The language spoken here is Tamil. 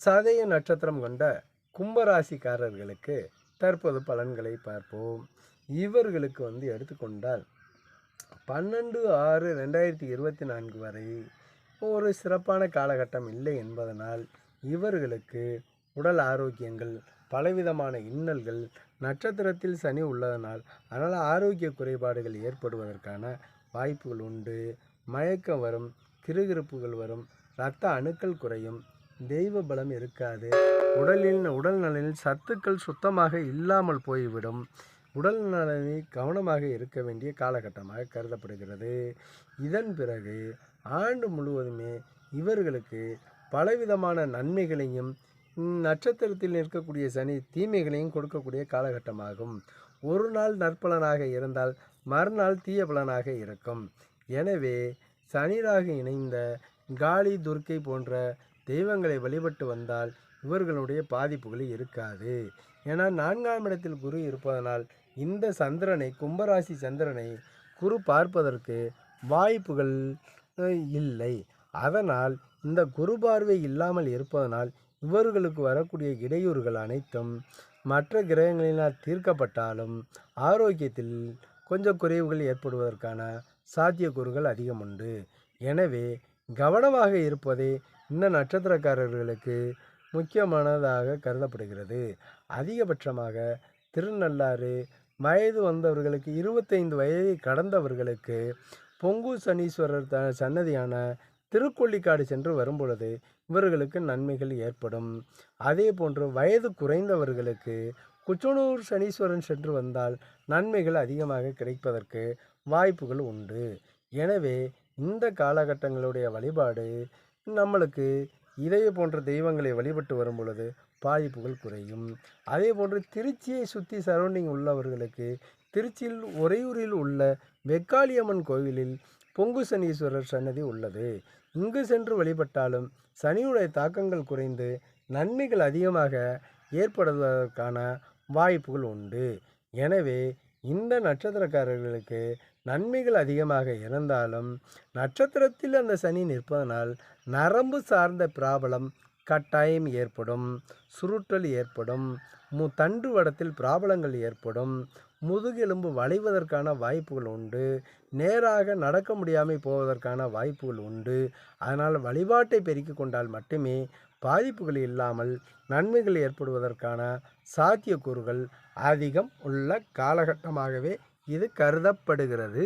சதய நட்சத்திரம் கொண்ட கும்பராசிக்காரர்களுக்கு தற்போது பலன்களை பார்ப்போம். இவர்களுக்கு வந்து எடுத்துக்கொண்டால் பன்னெண்டு ஆறு ரெண்டாயிரத்தி இருபத்தி நான்கு வரை ஒரு சிறப்பான காலகட்டம் இல்லை என்பதனால் இவர்களுக்கு உடல் ஆரோக்கியங்கள் பலவிதமான இன்னல்கள் நட்சத்திரத்தில் சனி உள்ளதனால் அதனால் ஆரோக்கிய குறைபாடுகள் ஏற்படுவதற்கான வாய்ப்புகள் உண்டு. மயக்கம் வரும் கிருகிருப்புகள் வரும் இரத்த அணுக்கள் குறையும் தெய்வ பலம் இருக்காது. உடலில் உடல் நலனில் சத்துக்கள் சுத்தமாக இல்லாமல் போய்விடும். உடல் நலனில் கவனமாக இருக்க வேண்டிய காலகட்டமாக கருதப்படுகிறது. இதன் பிறகு ஆண்டு முழுவதுமே இவர்களுக்கு பலவிதமான நன்மைகளையும் நட்சத்திரத்தில் இருக்கக்கூடிய சனி தீமைகளையும் கொடுக்கக்கூடிய காலகட்டமாகும். ஒரு நாள் நற்பலனாக இருந்தால் மறுநாள் தீய பலனாக இருக்கும். எனவே சனிராக இணைந்த காளி துர்க்கை போன்ற தெய்வங்களை வழிபட்டு வந்தால் இவர்களுடைய பாதிப்புகள் இருக்காது. ஏன்னா நான்காம் இடத்தில் குரு இருப்பதனால் இந்த சந்திரனை கும்பராசி சந்திரனை குரு பார்ப்பதற்கு வாய்ப்புகள் இல்லை. அதனால் இந்த குரு பார்வை இல்லாமல் இருப்பதனால் இவர்களுக்கு வரக்கூடிய இடையூறுகள் அனைத்தும் மற்ற கிரகங்களினால் தீர்க்கப்பட்டாலும் ஆரோக்கியத்தில் கொஞ்சம் குறைவுகள் ஏற்படுவதற்கான சாத்தியக்கூறுகள் அதிகம் உண்டு. எனவே கவனமாக இருப்பதே இந்த நட்சத்திரக்காரர்களுக்கு முக்கியமானதாக கருதப்படுகிறது. அதிகபட்சமாக திருநள்ளாறு வயது வந்தவர்களுக்கு இருபத்தைந்து வயதை கடந்தவர்களுக்கு பொங்கு சனீஸ்வரர் த சன்னதியான திருக்கொள்ளிக்காடு சென்று வரும்பொழுது இவர்களுக்கு நன்மைகள் ஏற்படும். அதே போன்று வயது குறைந்தவர்களுக்கு குச்சனூர் சனீஸ்வரன் சென்று வந்தால் நன்மைகள் அதிகமாக கிடைப்பதற்கு வாய்ப்புகள் உண்டு. எனவே இந்த காலகட்டங்களுடைய வழிபாடு நம்மளுக்கு இதய போன்ற தெய்வங்களை வழிபட்டு வரும் பொழுது பாதிப்புகள் குறையும். அதே போன்று திருச்சியை சுற்றி சரௌண்டிங் உள்ளவர்களுக்கு திருச்சியில் உறையூரில் உள்ள வெக்காளியம்மன் கோவிலில் பொங்கு சனீஸ்வரர் சன்னதி உள்ளது. இங்கு சென்று வழிபட்டாலும் சனியுடைய தாக்கங்கள் குறைந்து நன்மைகள் அதிகமாக ஏற்படுவதற்கான வாய்ப்புகள் உண்டு. எனவே இந்த நட்சத்திரக்காரர்களுக்கு நன்மைகள் அதிகமாக இருந்தாலும் நட்சத்திரத்தில் அந்த சனி நிற்பதனால் நரம்பு சார்ந்த பிராபலம் கட்டாயம் ஏற்படும் சுருட்டல் ஏற்படும் மு தண்டு வடத்தில் பிராபலங்கள் ஏற்படும் முதுகெலும்பு வளைவதற்கான வாய்ப்புகள் உண்டு நேராக நடக்க முடியாமல் போவதற்கான வாய்ப்புகள் உண்டு. அதனால் வழிபாட்டை பெருக்கிக் கொண்டால் மட்டுமே பாதிப்புகள் இல்லாமல் நன்மைகள் ஏற்படுவதற்கான சாத்தியக்கூறுகள் அதிகம் உள்ள காலகட்டமாகவே இது கருதப்படுகிறது.